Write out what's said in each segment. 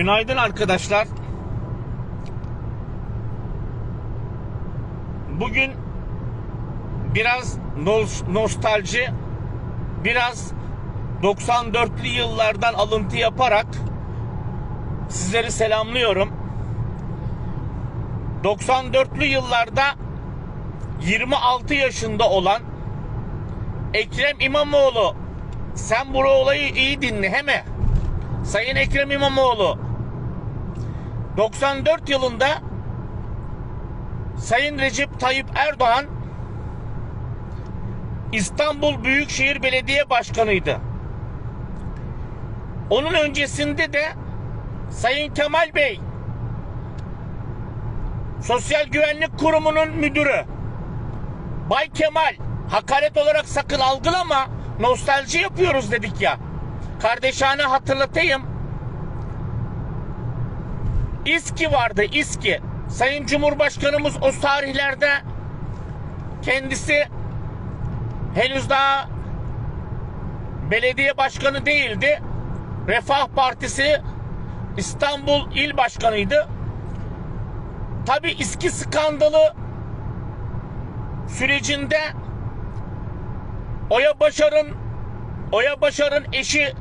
Günaydın arkadaşlar. Bugün biraz nos- nostalji, biraz 94'lü yıllardan alıntı yaparak sizleri selamlıyorum. 94'lü yıllarda 26 yaşında olan Ekrem İmamoğlu sen bu olayı iyi dinle heme. Sayın Ekrem İmamoğlu 94 yılında Sayın Recep Tayyip Erdoğan İstanbul Büyükşehir Belediye Başkanıydı. Onun öncesinde de Sayın Kemal Bey Sosyal Güvenlik Kurumu'nun müdürü Bay Kemal hakaret olarak sakın algılama nostalji yapıyoruz dedik ya. Kardeşane hatırlatayım. İSKİ vardı İSKİ. Sayın Cumhurbaşkanımız o tarihlerde kendisi henüz daha belediye başkanı değildi. Refah Partisi İstanbul İl Başkanıydı. Tabi İSKİ skandalı sürecinde Oya Başar'ın Oya Başar'ın eşi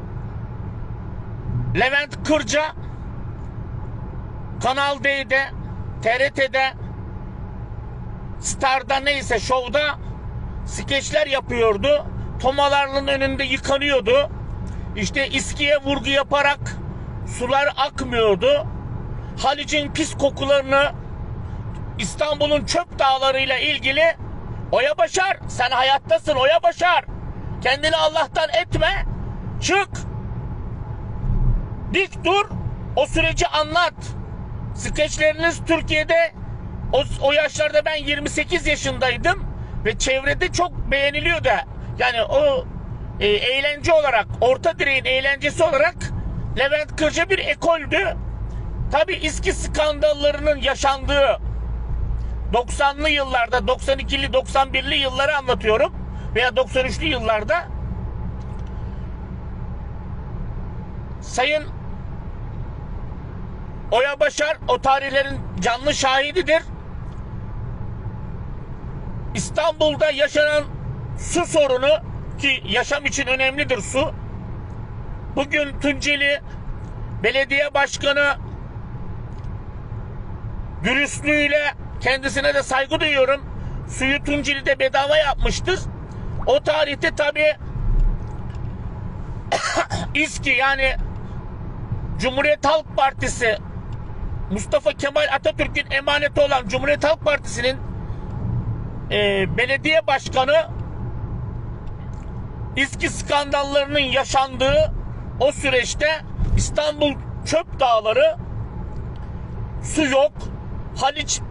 Levent Kırca Kanal D'de TRT'de Star'da neyse şovda skeçler yapıyordu. Tomalarının önünde yıkanıyordu. İşte İSKİ'ye vurgu yaparak sular akmıyordu. Halic'in pis kokularını İstanbul'un çöp dağlarıyla ilgili Oya Başar sen hayattasın Oya Başar. Kendini Allah'tan etme. Çık. Dik dur. O süreci anlat. Skeçleriniz Türkiye'de o, o yaşlarda ben 28 yaşındaydım ve çevrede çok beğeniliyordu. Yani o e, eğlence olarak, orta direğin eğlencesi olarak Levent Kırca bir ekoldü. Tabi İSKİ skandallarının yaşandığı 90'lı yıllarda 92'li 91'li yılları anlatıyorum veya 93'lü yıllarda Sayın Oya Başar o tarihlerin canlı şahididir. İstanbul'da yaşanan su sorunu ki yaşam için önemlidir su. Bugün Tunceli Belediye Başkanı dürüstlüğüyle kendisine de saygı duyuyorum. Suyu Tunceli'de bedava yapmıştır. O tarihte tabi İSKİ yani Cumhuriyet Halk Partisi Mustafa Kemal Atatürk'ün emaneti olan Cumhuriyet Halk Partisi'nin e, belediye başkanı İSKİ skandallarının yaşandığı o süreçte İstanbul çöp dağları su yok Haliç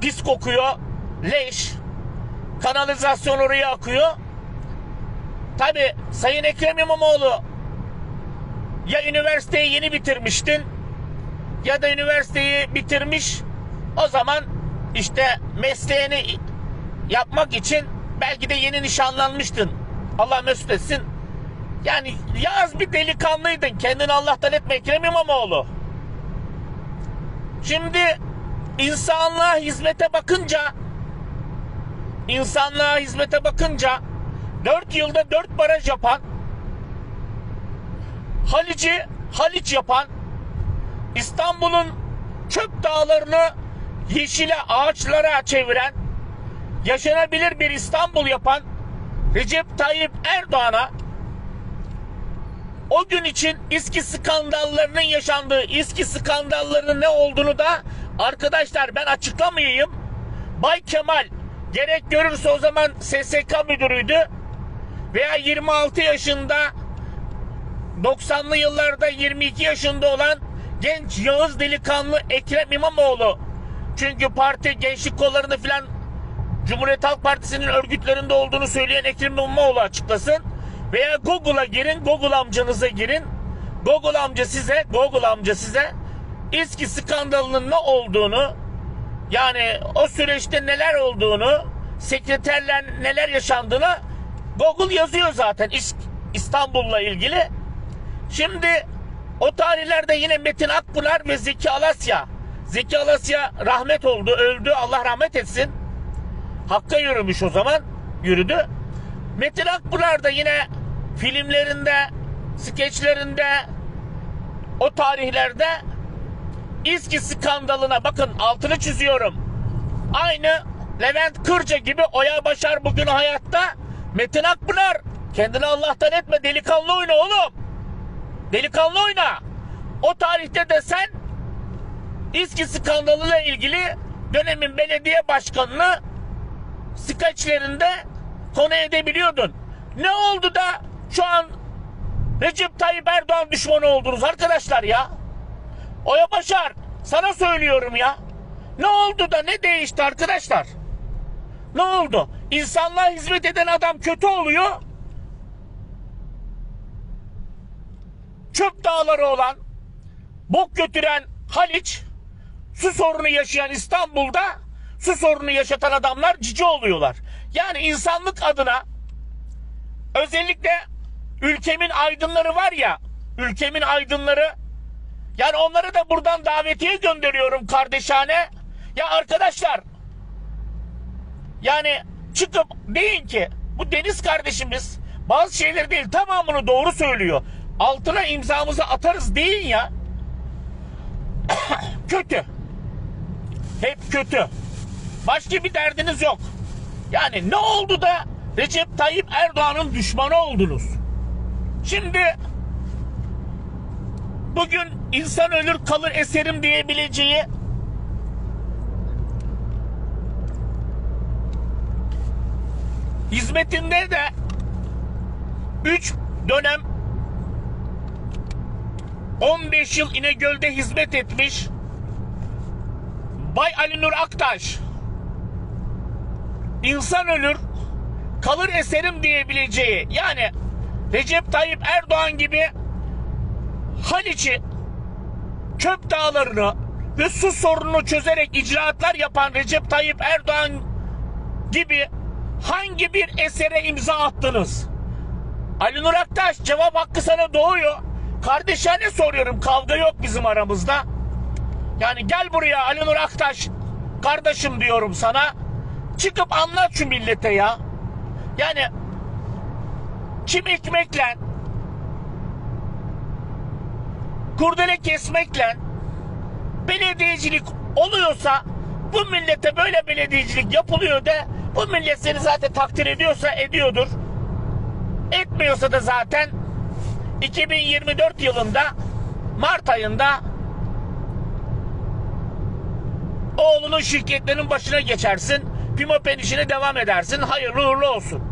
pis kokuyor leş kanalizasyon oraya akıyor. Tabi Sayın Ekrem İmamoğlu ya üniversiteyi yeni bitirmiştin ya da üniversiteyi bitirmiş o zaman işte mesleğini yapmak için belki de yeni nişanlanmıştın. Allah mesut etsin. Yani yaz bir delikanlıydın. Kendini Allah'tan etme Ekrem İmamoğlu. Şimdi insanlığa hizmete bakınca insanlığa hizmete bakınca 4 yılda 4 baraj yapan Halici Haliç yapan İstanbul'un çöp dağlarını yeşile ağaçlara çeviren yaşanabilir bir İstanbul yapan Recep Tayyip Erdoğan'a o gün için İSKİ skandallarının yaşandığı, İSKİ skandallarının ne olduğunu da arkadaşlar ben açıklamayayım. Bay Kemal gerek görürse o zaman SSK müdürüydü veya 26 yaşında 90'lı yıllarda 22 yaşında olan genç Yağız delikanlı Ekrem İmamoğlu. Çünkü parti gençlik kollarını filan Cumhuriyet Halk Partisi'nin örgütlerinde olduğunu söyleyen Ekrem İmamoğlu açıklasın. Veya Google'a girin, Google amcanıza girin. Google amca size, Google amca size İSKİ skandalının ne olduğunu, yani o süreçte neler olduğunu, sekreterler neler yaşandığını Google yazıyor zaten İs- İstanbul'la ilgili. Şimdi O tarihlerde yine Metin Akpınar ve Zeki Alasya. Zeki Alasya rahmet oldu, öldü. Allah rahmet etsin. Hakka yürümüş o zaman. Yürüdü. Metin Akpınar da yine filmlerinde, skeçlerinde o tarihlerde İSKİ skandalına bakın altını çiziyorum. Aynı Levent Kırca gibi Oya Başar bugün hayatta. Metin Akpınar kendini Allah'tan etme delikanlı oyna oğlum. Delikanlı oyna. O tarihte de sen İSKİ skandalıyla ilgili dönemin belediye başkanını skeçlerinde konu edebiliyordun. Ne oldu da şu an Recep Tayyip Erdoğan düşmanı oldunuz arkadaşlar ya? Oya Başar sana söylüyorum ya. Ne oldu da ne değişti arkadaşlar? Ne oldu? İnsanlığa hizmet eden adam kötü oluyor. Çöp dağları olan, bok götüren Haliç, su sorunu yaşayan İstanbul'da su sorunu yaşatan adamlar cici oluyorlar. Yani insanlık adına özellikle ülkemin aydınları var ya, ülkemin aydınları yani onları da buradan davetiye gönderiyorum kardeşane. Ya arkadaşlar yani çıkıp deyin ki bu Deniz kardeşimiz bazı şeyleri değil tamamını doğru söylüyor. Altına imzamızı atarız deyin ya. kötü. Hep kötü. Başka bir derdiniz yok. Yani ne oldu da Recep Tayyip Erdoğan'ın düşmanı oldunuz? Şimdi bugün insan ölür kalır eserim diyebileceği hizmetinde de 3 dönem 15 yıl İnegöl'de hizmet etmiş Bay Ali Nur Aktaş insan ölür kalır eserim diyebileceği yani Recep Tayyip Erdoğan gibi Haliç'i çöp dağlarını ve su sorununu çözerek icraatlar yapan Recep Tayyip Erdoğan gibi hangi bir esere imza attınız? Ali Nur Aktaş cevap hakkı sana doğuyor. Kardeşane soruyorum kavga yok bizim aramızda. Yani gel buraya Ali Nur Aktaş kardeşim diyorum sana. Çıkıp anlat şu millete ya. Yani kim ekmekle kurdele kesmekle belediyecilik oluyorsa bu millete böyle belediyecilik yapılıyor da bu millet seni zaten takdir ediyorsa ediyordur. Etmiyorsa da zaten 2024 yılında Mart ayında oğlunun şirketlerinin başına geçersin. Pimapen işine devam edersin. Hayırlı uğurlu olsun.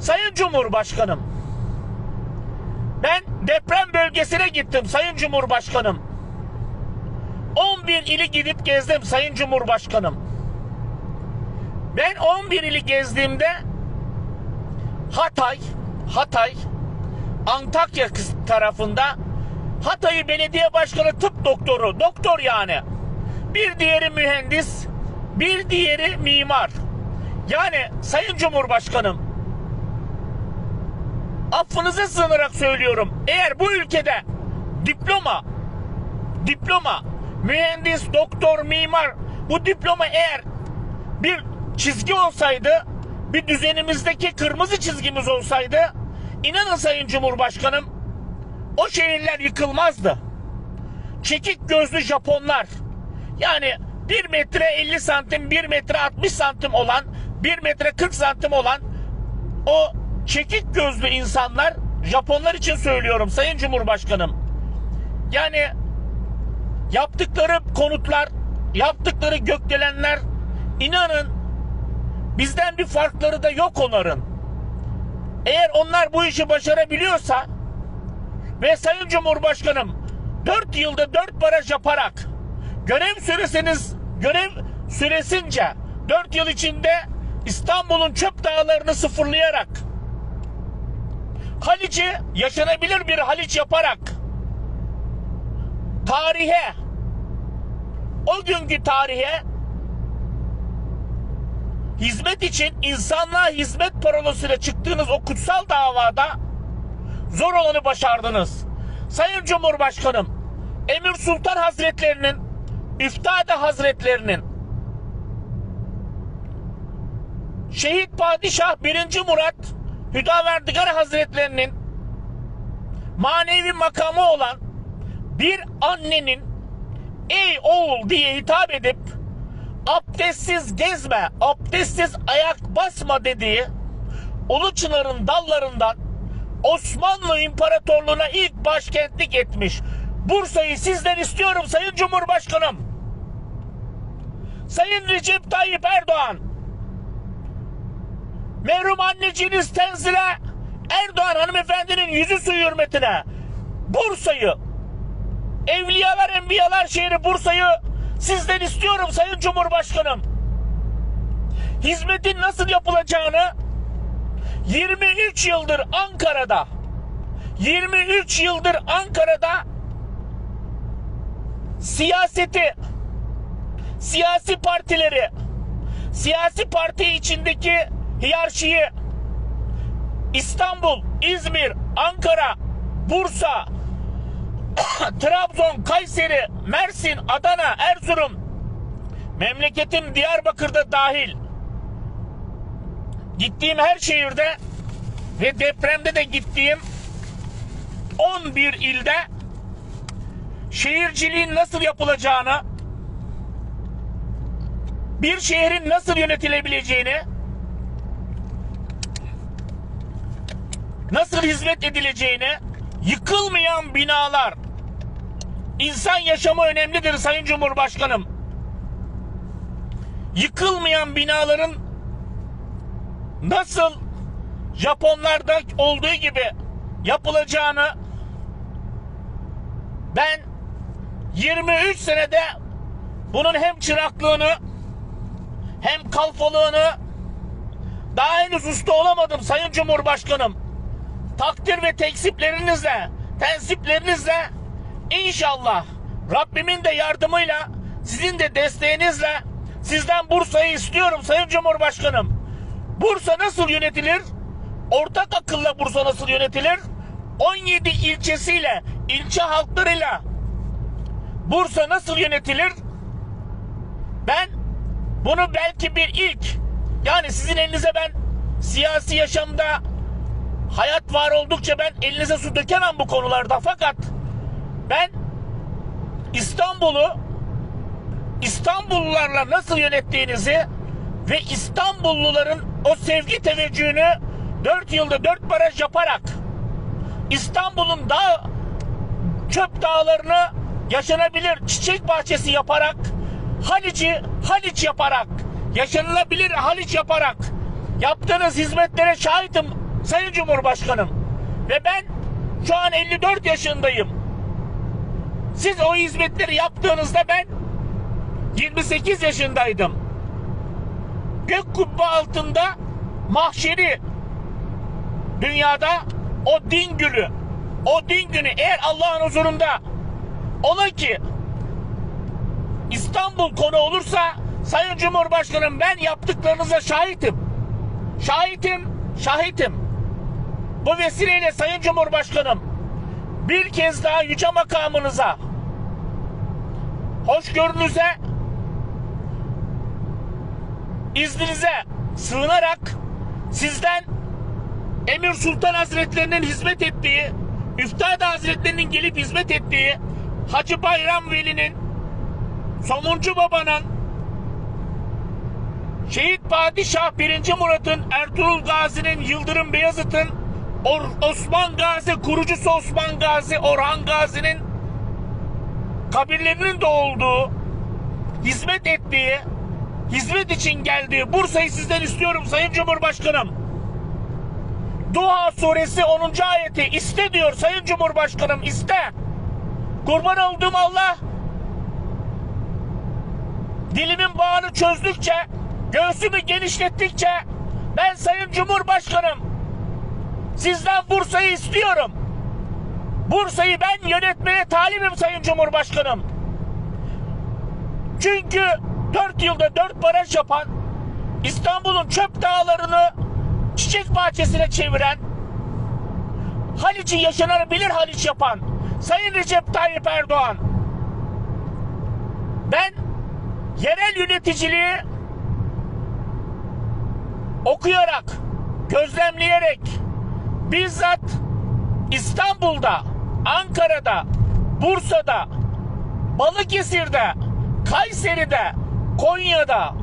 Sayın Cumhurbaşkanım ben deprem bölgesine gittim Sayın Cumhurbaşkanım. 11 ili gidip gezdim Sayın Cumhurbaşkanım. Ben 11 ili gezdiğimde Hatay, Hatay, Antakya tarafında Hatay Belediye Başkanı tıp doktoru, doktor yani. Bir diğeri mühendis, bir diğeri mimar. Yani Sayın Cumhurbaşkanım affınıza sığınarak söylüyorum. Eğer bu ülkede diploma, diploma, mühendis, doktor, mimar bu diploma eğer bir çizgi olsaydı, bir düzenimizdeki kırmızı çizgimiz olsaydı, inanın Sayın Cumhurbaşkanım, o şehirler yıkılmazdı. Çekik gözlü Japonlar, yani 1 metre 50 santim, 1 metre 60 santim olan, 1 metre 40 santim olan o çekik gözlü insanlar Japonlar için söylüyorum Sayın Cumhurbaşkanım. Yani yaptıkları konutlar, yaptıkları gökdelenler inanın bizden bir farkları da yok onların. Eğer onlar bu işi başarabiliyorsa ve Sayın Cumhurbaşkanım 4 yılda 4 baraj yaparak görev süresiniz görev süresince 4 yıl içinde İstanbul'un çöp dağlarını sıfırlayarak Haliç'i yaşanabilir bir Haliç yaparak tarihe o günkü tarihe hizmet için insanlığa hizmet parolasıyla çıktığınız o kutsal davada zor olanı başardınız. Sayın Cumhurbaşkanım, Emir Sultan Hazretlerinin, Üftade Hazretlerinin, Şehit Padişah 1. Murat Hüdaverdigar Hazretlerinin manevi makamı olan bir annenin ey oğul diye hitap edip abdestsiz gezme, abdestsiz ayak basma dediği Ulu Çınar'ın dallarından Osmanlı İmparatorluğu'na ilk başkentlik etmiş. Bursa'yı sizden istiyorum Sayın Cumhurbaşkanım. Sayın Recep Tayyip Erdoğan. Merhum anneciğiniz Tenzile Erdoğan hanımefendinin yüzü suyu hürmetine Bursa'yı Evliyalar Enbiyalar şehri Bursa'yı sizden istiyorum Sayın Cumhurbaşkanım. Hizmetin nasıl yapılacağını 23 yıldır Ankara'da 23 yıldır Ankara'da siyaseti siyasi partileri siyasi parti içindeki hiyerarşiyi İstanbul, İzmir, Ankara, Bursa, Trabzon, Kayseri, Mersin, Adana, Erzurum, memleketim Diyarbakır'da dahil. Gittiğim her şehirde ve depremde de gittiğim 11 ilde şehirciliğin nasıl yapılacağını, bir şehrin nasıl yönetilebileceğini, nasıl hizmet edileceğini, yıkılmayan binalar, insan yaşamı önemlidir Sayın Cumhurbaşkanım. Yıkılmayan binaların nasıl Japonlarda olduğu gibi yapılacağını ben 23 senede bunun hem çıraklığını hem kalfalığını daha henüz usta olamadım Sayın Cumhurbaşkanım. Takdir ve teksiplerinizle, tensiplerinizle inşallah Rabbimin de yardımıyla sizin de desteğinizle sizden Bursa'yı istiyorum Sayın Cumhurbaşkanım. Bursa nasıl yönetilir? Ortak akılla Bursa nasıl yönetilir? 17 ilçesiyle, ilçe halklarıyla Bursa nasıl yönetilir? Ben bunu belki bir ilk yani sizin elinize ben siyasi yaşamda hayat var oldukça ben elinize su dökemem bu konularda fakat ben İstanbul'u İstanbullularla nasıl yönettiğinizi ve İstanbulluların o sevgi teveccühünü 4 yılda 4 baraj yaparak İstanbul'un dağ çöp dağlarını yaşanabilir çiçek bahçesi yaparak Haliç'i Haliç yaparak yaşanılabilir Haliç yaparak yaptığınız hizmetlere şahitim Sayın Cumhurbaşkanım. Ve ben şu an 54 yaşındayım. Siz o hizmetleri yaptığınızda ben 28 yaşındaydım. Gök kubbe altında mahşeri dünyada o din günü o din günü eğer Allah'ın huzurunda ola ki İstanbul konu olursa Sayın Cumhurbaşkanım ben yaptıklarınıza şahitim. Şahitim, şahitim. Bu vesileyle Sayın Cumhurbaşkanım bir kez daha yüce makamınıza hoşgörünüze izninize sığınarak sizden Emir Sultan Hazretlerinin hizmet ettiği, Üftade Hazretlerinin gelip hizmet ettiği Hacı Bayram Veli'nin, Somuncu Baba'nın, Şehit Padişah 1. Murat'ın, Ertuğrul Gazi'nin, Yıldırım Beyazıt'ın, Or- Osman Gazi, kurucusu Osman Gazi, Orhan Gazi'nin kabirlerinin de olduğu, hizmet ettiği, hizmet için geldiği Bursa'yı sizden istiyorum Sayın Cumhurbaşkanım. Dua suresi 10. ayeti iste diyor Sayın Cumhurbaşkanım iste. Kurban olduğum Allah dilimin bağını çözdükçe göğsümü genişlettikçe ben Sayın Cumhurbaşkanım sizden Bursa'yı istiyorum. Bursa'yı ben yönetmeye talibim Sayın Cumhurbaşkanım. Çünkü 4 yılda 4 baraj yapan İstanbul'un çöp dağlarını çiçek bahçesine çeviren Haliç'i yaşanabilir Haliç yapan Sayın Recep Tayyip Erdoğan ben yerel yöneticiliği okuyarak, gözlemleyerek bizzat İstanbul'da, Ankara'da, Bursa'da, Balıkesir'de, Kayseri'de, Konya'da,